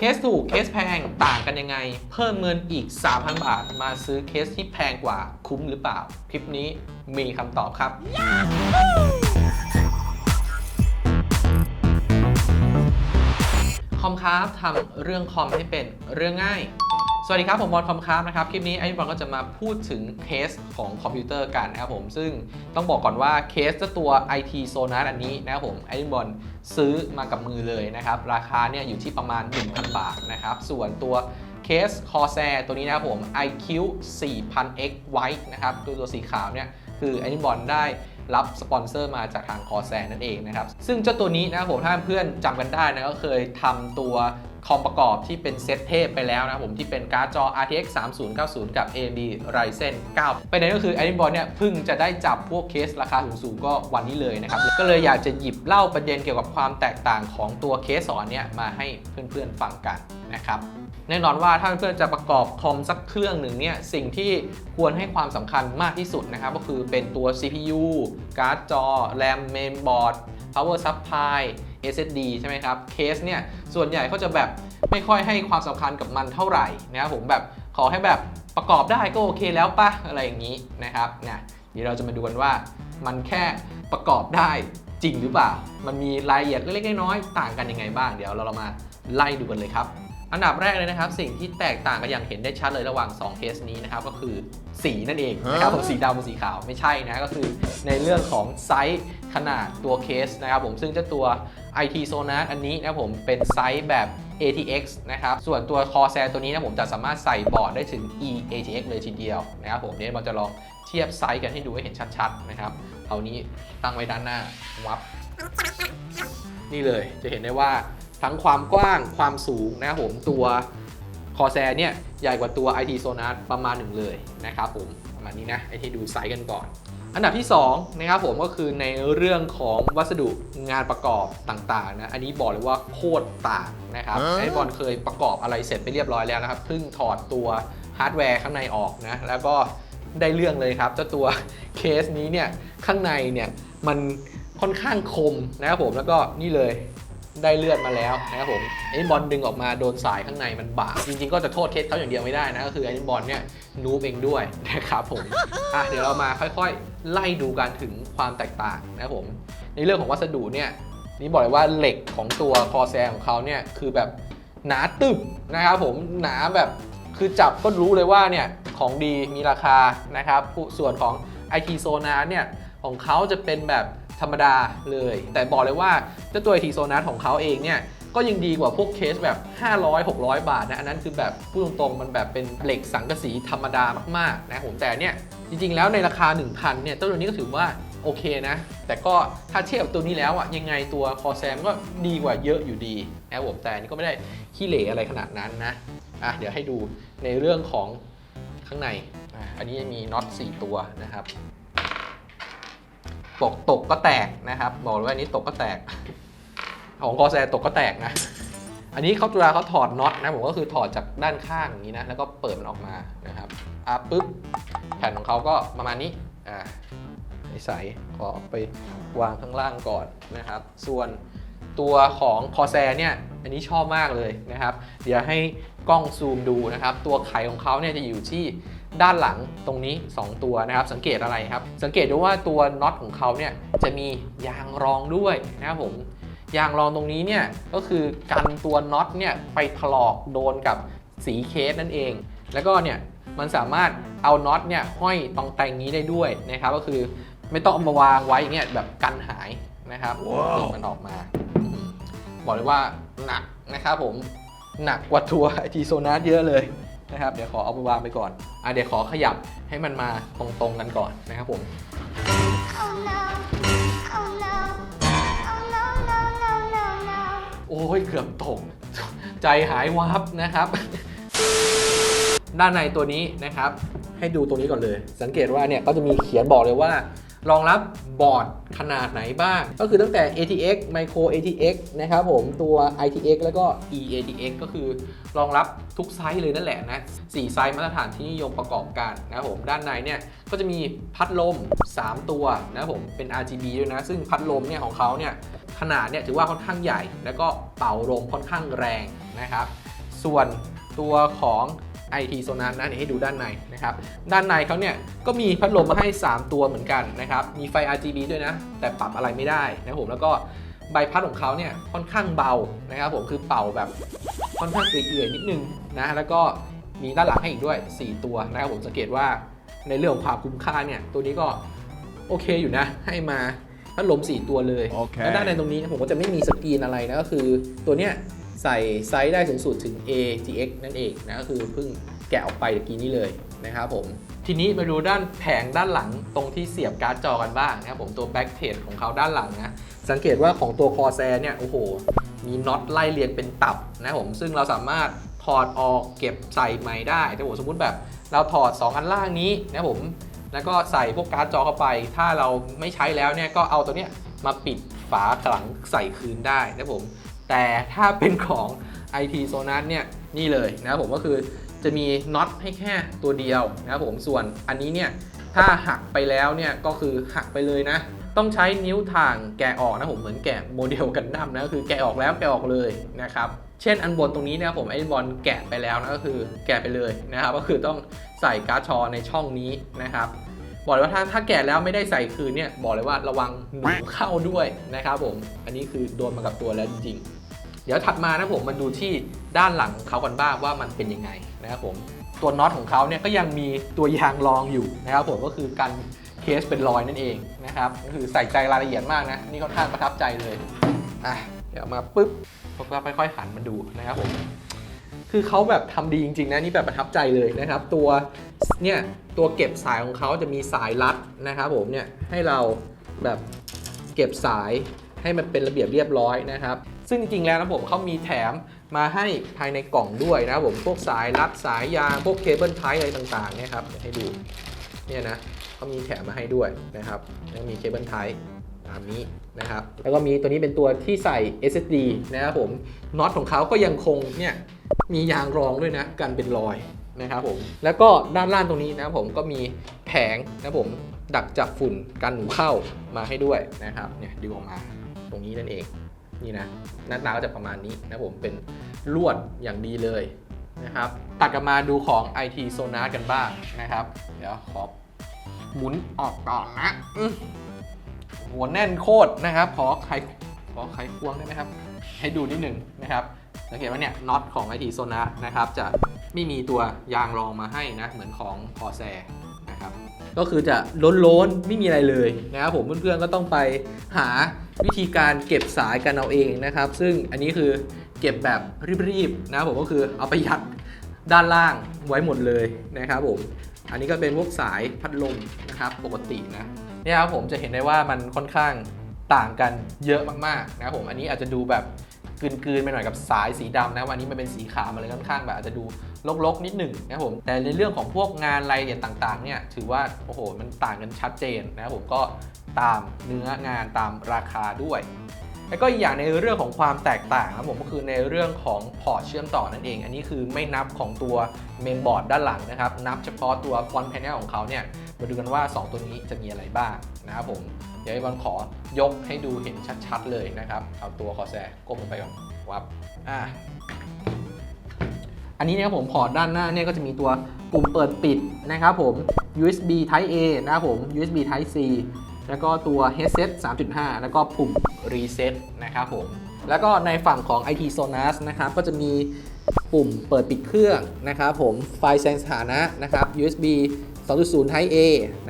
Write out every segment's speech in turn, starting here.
เคสถูกเคสแพงต่างกันยังไง เพิ่มเงินอีก 3,000 บาท มาซื้อเคสที่แพงกว่าคุ้มหรือเปล่า คลิปนี้มีคำตอบครับ คอมคราฟทำเรื่องคอมให้เป็นเรื่องง่าย สวัสดีครับ ผมบอลคอมคราฟนะครับ คลิปนี้ไอ้บอลก็จะมาพูดถึงเคสของคอมพิวเตอร์กันนะครับผมซึ่งต้องบอกก่อนว่าเคสเจ้าตัว IT s o n a r อันนี้นะครับผมไอ้บอลซื้อมากับมือเลยนะครับ ราคาเนี่ยอยู่ที่ประมาณ 1,000 บาทนะครับ ส่วนตัวเคส Corsair ตัวนี้นะครับผม IQ 4000X White นะครับตัวตัวสีขาวเนี่ยคือไอ้บอลได้รับสปอนเซอร์มาจากทางคอแซนั่นเองนะครับ ซึ่งเจ้าตัวนี้นะครับผมถ้าเพื่อนจำกันได้นะก็เคยทำตัว คอมประกอบที่เป็นเซตเทพไปแล้วนะครับผมที่เป็นการ์ดจอ RTX 3090 กับ AMD Ryzen 9 ประเด็นก็คือไอ้บอลเนี่ยเพิ่งจะได้จับพวกเคสราคาสูงๆก็วันนี้เลยนะครับ ก็เลยอยากจะหยิบเล่าประเด็นเกี่ยวกับความแตกต่างของตัวเคสสอนเนี่ยมาให้เพื่อนๆฟังกันนะครับแน่นอนว่าถ้าเพื่อนๆจะประกอบคอมสักเครื่องหนึ่งเนี่ยสิ่งที่ควรให้ความสำคัญมากที่สุดนะครับก็คือเป็นตัว CPU การ์ดจอ RAM Mainboard Power Supply SSD ใช่ไหมครับ เคสเนี่ย ส่วนใหญ่เขาจะแบบไม่ค่อยให้ความสำคัญกับมันเท่าไหร่นะครับผมแบบขอให้แบบประกอบได้ก็โอเคแล้วปะอะไรอย่างนี้นะครับเนี่ยเดี๋ยวเราจะมาดูกันว่ามันแค่ประกอบได้จริงหรือเปล่า มันมีรายละเอียดเล็กๆน้อยๆต่างกันยังไงบ้าง เดี๋ยวเราเรามาไล่ดูกันเลยครับ อันดับแรกเลยนะครับ สิ่งที่แตกต่างกันอย่างเห็นได้ชัดเลยระหว่าง2เคสนี้นะครับก็คือสีนั่นเองนะครับผมสีดำกับสีขาวไม่ใช่นะก็คือในเรื่องของไซส์ขนาดตัวเคสนะครับผมซึ่งเจ้าตัว IT Sonar อันนี้นะผมเป็นไซส์แบบ ATX นะครับ ส่วนตัว Corsair ตัวนี้นะผมจะสามารถใส่บอร์ดได้ถึง eATX เลยทีเดียวนะครับผมเดี๋ยวเราจะลองเทียบไซส์กันให้ดูให้เห็นชัดๆนะครับ เอานี้ตั้งไว้ด้านหน้าวับ นี่เลยจะเห็นได้ว่าทั้งความกว้างความสูงนะครับผมตัว Corsair เนี่ยใหญ่กว่าตัว IT Sonar ประมาณหนึ่งเลยนะครับผมประมาณนี้นะไอที่ดูไซส์กันก่อน อันดับที่2นะครับผมก็คือในเรื่องของวัสดุงานประกอบต่างๆนะอันนี้บอกเลยว่าโคตรต่างนะครับไอ้บอลเคยประกอบอะไรเสร็จไปเรียบร้อยแล้วนะครับเพิ่งถอดตัวฮาร์ดแวร์ข้างในออกนะแล้วก็ได้เรื่องเลยครับเจ้าตัวเคสนี้เนี่ยข้างในเนี่ยมันค่อนข้างคมนะครับผมแล้วก็นี่เลย ได้เลือดมาแล้วนะครับผมไอ้บอลดึงออกมาโดนสายข้างในมันบาดจริงๆ ก็จะโทษเคสเขาอย่างเดียวไม่ได้นะก็คือไอ้บอลเนี่ยนูบเองด้วยนะครับผมอะเดี๋ยวเรามาค่อยๆ ไล่ดูกันถึงความแตกต่างนะครับผม ในเรื่องของวัสดุเนี่ยนี่บอกเลยว่าเหล็กของตัวคอแซของเขาเนี่ยคือแบบหนาตึบนะครับผมหนาแบบคือจับก็รู้เลยว่าเนี่ยของดีมีราคานะครับส่วนของ IT s o n a r เนี่ยของเขาจะเป็นแบบ ธรรมดาเลย แต่บอกเลยว่าเจ้าตัว IT s o n a r ของเขาเองเนี่ยก็ยังดีกว่าพวกเคสแบบ 500 600 บาทนะอันนั้นคือแบบพูดตรงๆ มันแบบเป็นเหล็กสังกะสีธรรมดามากๆนะผมแต่เนี่ยจริงๆ แล้วในราคา 1,000เนี่ยตัวนี้ก็ถือว่าโอเคนะ แต่ก็ถ้าเทียบตัวนี้แล้วอะยังไงตัวคอแซมก็ดีกว่าเยอะอยู่ดีนะผมแต่นนี้ก็ไม่ได้ขี้เหร่อะไรขนาดนั้นนะอะเดี๋ยวให้ดูในเรื่องของข้างในอะอันนี้มีน็อต4ตัวนะครับ ตกตกก็แตกนะครับ บอกเลยว่านี้ตกก็แตก ของกอแซตกก็แตกนะ อันนี้เขาตุลาเขาถอดน็อตนะผมก็คือถอดจากด้านข้างอย่างนี้นะ แล้วก็เปิดมันออกมานะครับอะปุ๊บแผ่นของเขาก็ประมาณนี้อ่าใสขอไปวางข้างล่างก่อนนะครับ ส่วนตัวของคอแซเนี่ยอันนี้ชอบมากเลยนะครับ เดี๋ยวให้กล้องซูมดูนะครับ ตัวไขของเขาเนี่ยจะอยู่ที่ ด้านหลังตรงนี้ 2 ตัวนะครับ สังเกตอะไรครับ สังเกตดูว่าตัวน็อตของเขาเนี่ยจะมียางรองด้วยนะครับผมยางรองตรงนี้เนี่ยก็คือกันตัวน็อตเนี่ยไปถลอกโดนกับสีเคสนั่นเอง แล้วก็เนี่ยมันสามารถเอาน็อตเนี่ยห้อยตรงแต่งนี้ได้ด้วยนะครับก็คือไม่ต้องเอามาวางไว้อย่างเงี้ยแบบกันหายนะครับนี่มันออกมาอืมบอกเลยว่าหนักนะครับผมหนักกว่าตัวไอทีโซนัสเยอะเลย นะครับ เดี๋ยวขอเอาไปวางไปก่อนอะเดี๋ยวขอขยับให้มันมาตรงๆกันก่อนนะครับผม Oh no. Oh no. Oh no, no, no, no, no. โอ้ยเกือบตก ใจหายวับนะครับ ด้านในตัวนี้นะครับ ให้ดูตัวนี้ก่อนเลย สังเกตว่าเนี่ยก็จะมีเขียนบอกเลยว่า รองรับบอร์ดขนาดไหนบ้าง ก็คือตั้งแต่ ATX Micro ATX นะครับผมตัว ITX แล้วก็ eATX ก็คือรองรับทุกไซส์เลยนั่นแหละนะสี่ไซส์มาตรฐานที่นิยมประกอบกันนะครับผมด้านในเนี่ยก็จะมีพัดลม 3 ตัวนะครับผมเป็น RGB ด้วยนะ ซึ่งพัดลมเนี่ยของเขาเนี่ยขนาดเนี่ยถือว่าค่อนข้างใหญ่ แล้วก็เป่าลมค่อนข้างแรงนะครับ ส่วนตัวของ IT Sonar นะเดี๋ยวให้ดูด้านในนะครับ ด้านในเขาเนี่ยก็มีพัดลมมาให้ 3 ตัวเหมือนกันนะครับ มีไฟ RGB ด้วยนะ แต่ปรับอะไรไม่ได้นะครับผมแล้วก็ใบพัดของเขาเนี่ยค่อนข้างเบานะครับผมคือเป่าแบบค่อนข้างเอื่อยๆนิดนึงนะแล้วก็มีด้านหลังให้อีกด้วย 4 ตัวนะครับผมสังเกตว่าในเรื่องของความคุ้มค่าเนี่ยตัวนี้ก็โอเคอยู่นะ ให้มาพัดลม 4 ตัวเลยโอเคแล้วด้านในตรงนี้ผมก็จะไม่มีสกรีนอะไรนะก็คือตัวเนี้ย ใส่ไซส์ได้สูงสุดถึง ATX นั่นเองนะก็คือเพิ่งแกะออกไปตะกี้นี้เลยนะครับผม ทีนี้มาดูด้านแผงด้านหลังตรงที่เสียบการ์ดจอกันบ้างนะครับผมตัวแบ็กเพจของเขาด้านหลังนะ สังเกตว่าของตัวคอแซเนี่ย โอ้โห มีน็อตไล่เรียงเป็นตับนะครับผม ซึ่งเราสามารถถอดออกเก็บใส่ใหม่ได้แต่ผมสมมุติแบบเราถอด 2 อันล่างนี้นะครับผม แล้วก็ใส่พวกการ์ดจอเข้าไป ถ้าเราไม่ใช้แล้วเนี่ยก็เอาตัวเนี้ยมาปิดฝาขลังใส่คืนได้นะครับผม แต่ถ้าเป็นของ IT Sonar เนี่ยนี่เลยนะครับผมก็คือจะมีน็อตให้แค่ตัวเดียวนะครับผมส่วนอันนี้เนี่ยถ้าหักไปแล้วเนี่ยก็คือหักไปเลยนะ ต้องใช้นิ้วถ่างแกะออกนะผมเหมือนแกะโมเดลกันดั้มนะก็คือแกะออกแล้วแกะออกเลยนะครับเช่นอันบนตรงนี้นะครับผมไอ้บอลแกะไปแล้วนะก็คือแกะไปเลยนะครับก็คือต้องใส่การ์ดชอในช่องนี้นะครับบอกเลยว่าถ้าถ้าแกะแล้วไม่ได้ใส่คืนเนี่ยบอกเลยว่าระวังหนูเข้าด้วยนะครับผมอันนี้คือโดนมากับตัวแล้วจริงๆ เดี๋ยวถัดมานะผมมาดูที่ด้านหลังเขากันบ้างว่ามันเป็นยังไงนะครับผมตัวน็อตของเขาเนี่ยก็ยังมีตัวยางรองอยู่นะครับผมก็คือกันเคสเป็นรอยนั่นเองนะครับก็คือใส่ใจรายละเอียดมากนะนี่ค่อนข้างประทับใจเลยอะเดี๋ยวมาปุ๊บผมก็ค่อยๆหันมาดูนะครับผมคือเขาแบบทำดีจริงๆนะนี่แบบประทับใจเลยนะครับ ตัวเนี่ยตัวเก็บสายของเขาจะมีสายรัดนะครับผมเนี่ยให้เราแบบเก็บสายให้มันเป็นระเบียบเรียบร้อยนะครับ ซึ่งจริงๆแล้วนะผมเขามีแถมมาให้ภายในกล่องด้วยนะครับผมพวกสายรัดสายยางพวกเคเบิลไทป์อะไรต่างๆเนี่ยครับเดี๋ยวให้ดูเนี่ยนะเขามีแถมมาให้ด้วยนะครับแล้วมีเคเบิลไทป์ตามนี้นะครับแล้วก็มีตัวนี้เป็นตัวที่ใส่ SSD นะครับผมน็อตของเขาก็ยังคงเนี่ยมียางรองด้วยนะกันเป็นรอยนะครับผมแล้วก็ด้านล่างตรงนี้นะครับผมก็มีแผงนะผมดักจับฝุ่นกันหนูเข้ามาให้ด้วยนะครับเนี่ยดึงออกมาตรงนี้นั่นเอง นี่นะหน้าตาก็จะประมาณนี้นะผมเป็นลวดอย่างดีเลยนะครับตัดกลับมาดูของ IT Sonar กันบ้างนะครับ เดี๋ยวขอหมุนออกก่อนนะหัวแน่นโคตรนะครับ ขอไขขอไขควงได้ไหมครับ ให้ดูนิดหนึ่งนะครับสังเกตว่าเนี่ยน็อตของ IT s o n a นะครับ จะไม่มีตัวยางรองมาให้นะ เหมือนของ c o r s a i r นะครับ ก็คือจะล้นๆ ไม่มีอะไรเลยนะครับผมเพื่อนๆก็ต้องไปหาวิธีการเก็บสายกันเอาเองนะครับ ซึ่งอันนี้คือเก็บแบบรีบๆนะครับผมก็คือเอาไปยัดด้านล่างไว้หมดเลยนะครับผมอันนี้ก็เป็นพวกสายพัดลมนะครับปกตินะเนี่ยครับผมจะเห็นได้ว่ามันค่อนข้างต่างกันเยอะมากๆนะครับผมอันนี้อาจจะดูแบบ กลืนๆไปหน่อยกับสายสีดำนะวันนี้มันเป็นสีขาวมาเลยค่อนข้างแบบอาจจะดูลกๆ นิดหนึ่งนะครับผมแต่ในเรื่องของพวกงานรายละเอียดต่างๆเนี่ยถือว่าโอ้โหมันต่างกันชัดเจนนะครับผมก็ตามเนื้องานตามราคาด้วยแล้วก็อีกอย่างในเรื่องของความแตกต่างครับผมก็คือในเรื่องของพอร์ตเชื่อมต่อนั่นเอง อันนี้คือไม่นับของตัวเมนบอร์ดด้านหลังนะครับ นับเฉพาะตัวฟอนต์แพนเนลของเขาเนี่ย มาดูกันว่า 2 ตัวนี้จะมีอะไรบ้างนะครับผม เดี๋ยวไอ้บอลขอยกให้ดูเห็นชัดๆเลยนะครับ เอาตัวคอแซก้มลงไปก่อนวับอะอันนี้นะครับผมพอร์ตด้านหน้าเนี่ยก็จะมีตัวปุ่มเปิดปิดนะครับผม USB Type A นะครับผม USB Type C แล้วก็ตัว headset 3.5 แล้วก็ปุ่ม reset นะครับผม แล้วก็ในฝั่งของ IT Sonas นะครับ ก็จะมีปุ่มเปิดปิดเครื่องนะครับผม ไฟล์แสดงสถานะนะครับ USB 2.0 Type A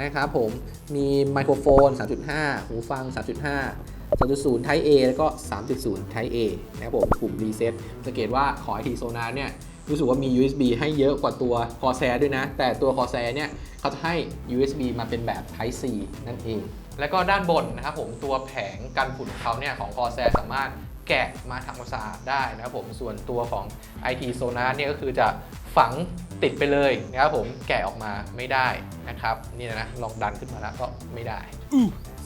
นะครับผม มีไมโครโฟน 3.5 หูฟัง 3.5 2.0 Type A แล้วก็ 3.0 Type A นะครับผมปุ่ม reset สังเกตว่าของ IT Sonar เนี่ย รู้สึกว่ามี USB ให้เยอะกว่าตัว Corsair ด้วยนะ แต่ตัว Corsair เนี่ยเขาจะให้ USB มาเป็นแบบ Type C นั่นเอง แล้วก็ด้านบนนะครับผม ตัวแผงกันฝุ่นของเขาเนี่ยของ Corsair สามารถ แกะมาทำความสะอาดได้นะครับผมส่วนตัวของ IT Sonar เนี่ยก็คือจะฝังติดไปเลยนะครับผมแกะออกมาไม่ได้นะครับนี่นะลองดันขึ้นมาแล้วก็ไม่ได้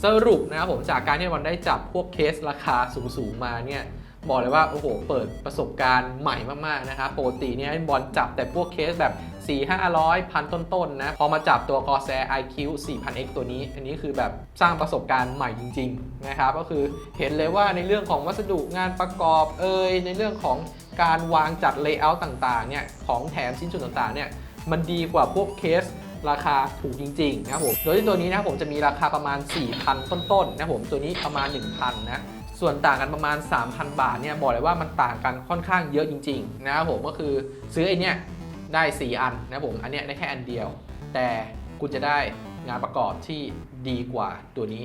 สรุปนะครับผมจากการที่วันได้จับพวกเคสราคาสูงๆมาเนี่ย บอกเลยว่าโอ้โหเปิดประสบการณ์ใหม่มากๆนะครับปกติเนี่ยบอลจับแต่พวกเคสแบบ 4 500 พันต้นๆนะพอมาจับตัว Corsair IQ 4000X ตัวนี้ อันนี้คือแบบสร้างประสบการณ์ใหม่จริงๆนะครับก็คือเห็นเลยว่าในเรื่องของวัสดุงานประกอบเอยในเรื่องของการวางจัดเลเยอร์ต่างๆเนี่ยของแถมชิ้นส่วนต่างๆเนี่ยมันดีกว่าพวกเคสราคาถูกจริงๆนะครับผม โดยที่ตัวนี้นะผมจะมีราคาประมาณ 4,000 ต้นๆ นะผม ตัวนี้ประมาณ 1,000 นะ ส่วนต่างกันประมาณ 3,000 บาทเนี่ยบอกเลยว่ามันต่างกันค่อนข้างเยอะจริงๆนะครับผมก็คือซื้อไอเนี้ยได้ 4 อันนะผมอันเนี้ยได้แค่อันเดียว แต่คุณจะได้งานประกอบที่ดีกว่าตัวนี้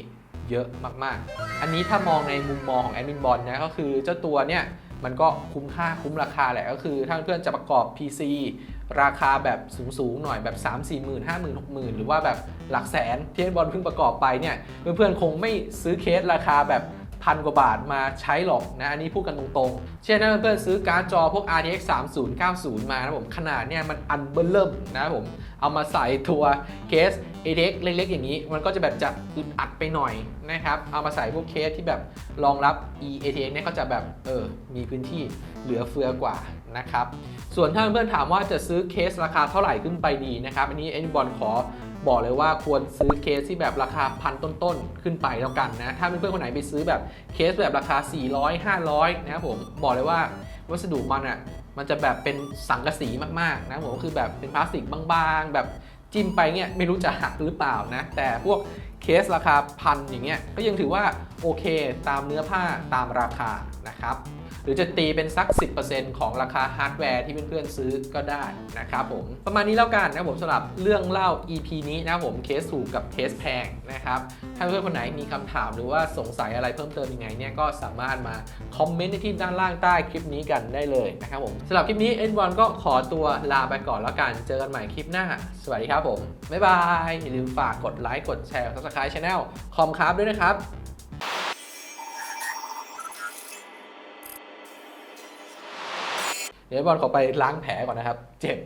เยอะมากๆ อันนี้ถ้ามองในมุมมองของแอดมินบอลนะก็คือเจ้าตัวเนี่ยมันก็คุ้มค่าคุ้มราคาแหละก็คือถ้าเพื่อนจะประกอบ PC ราคาแบบสูงๆหน่อยแบบ 3 4 0 0 0 0 5 0 0 0 0 6 0 0 0 หรือว่าแบบหลักแสนที่แอดมินบอลเพิ่งประกอบไปเนี่ยเพื่อนๆคงไม่ซื้อเคสราคาแบบ พันกว่าบาทมาใช้หรอกนะ อันนี้พูดกันตรงๆ เช่นถ้าเพื่อนๆซื้อการ์ดจอพวก RTX 3090 มานะผมขนาดเนี่ยมันอันเบิ่มเริ่มนะผมเอามาใส่ตัวเคส ATX เล็กๆ อย่างนี้ มันก็จะแบบจะอึดอัดไปหน่อยนะครับ เอามาใส่พวกเคสที่แบบรองรับ e ATX เนี่ยก็จะแบบเออมีพื้นที่เหลือเฟือกว่านะครับ ส่วนถ้าเพื่อนๆถามว่าจะซื้อเคสราคาเท่าไหร่ขึ้นไปดีนะครับ อันนี้เอ็นบอลขอ บอกเลยว่าควรซื้อเคสที่แบบราคาพันต้นๆ ขึ้นไปแล้วกันนะ ถ้าเพื่อนๆคนไหนไปซื้อแบบเคสแบบราคา 400 500 นะครับผมบอกเลยว่าวัสดุมันอะมันจะแบบเป็นสังกะสีมากๆนะผมก็คือแบบเป็นพลาสติกบางๆ แบบจิ้มไปเนี่ยไม่รู้จะหักหรือเปล่านะ แต่พวกเคสราคาพันอย่างเงี้ยก็ยังถือว่าโอเคตามเนื้อผ้าตามราคานะครับ รือจะตีเป็นสัก 10%ของราคาฮาร์ดแวร์ที่เพื่อนๆซื้อก็ได้นะครับผม ประมาณนี้แล้วกันนะครับผมสำหรับเรื่องเล่า EP นี้นะครับผมเคสถูกกับเคสแพงนะครับถ้าเพื่อนคนไหนมีคำถามหรือว่าสงสัยอะไรเพิ่มเติมยังไงเนี่ยก็สามารถมาคอมเมนต์ในที่ด้านล่างใต้คลิปนี้กันได้เลยนะครับผมสำหรับคลิปนี้ N1 ก็ขอตัวลาไปก่อนแล้วกันเจอกันใหม่คลิปหน้า สวัสดีครับผมบ๊ายบายอย่าลืมฝากกดไลค์กดแชร์ subscribe channel คอมครับด้วยนะครับ เดี๋ยวบอลขอไปล้างแผลก่อนนะครับ เจ็บ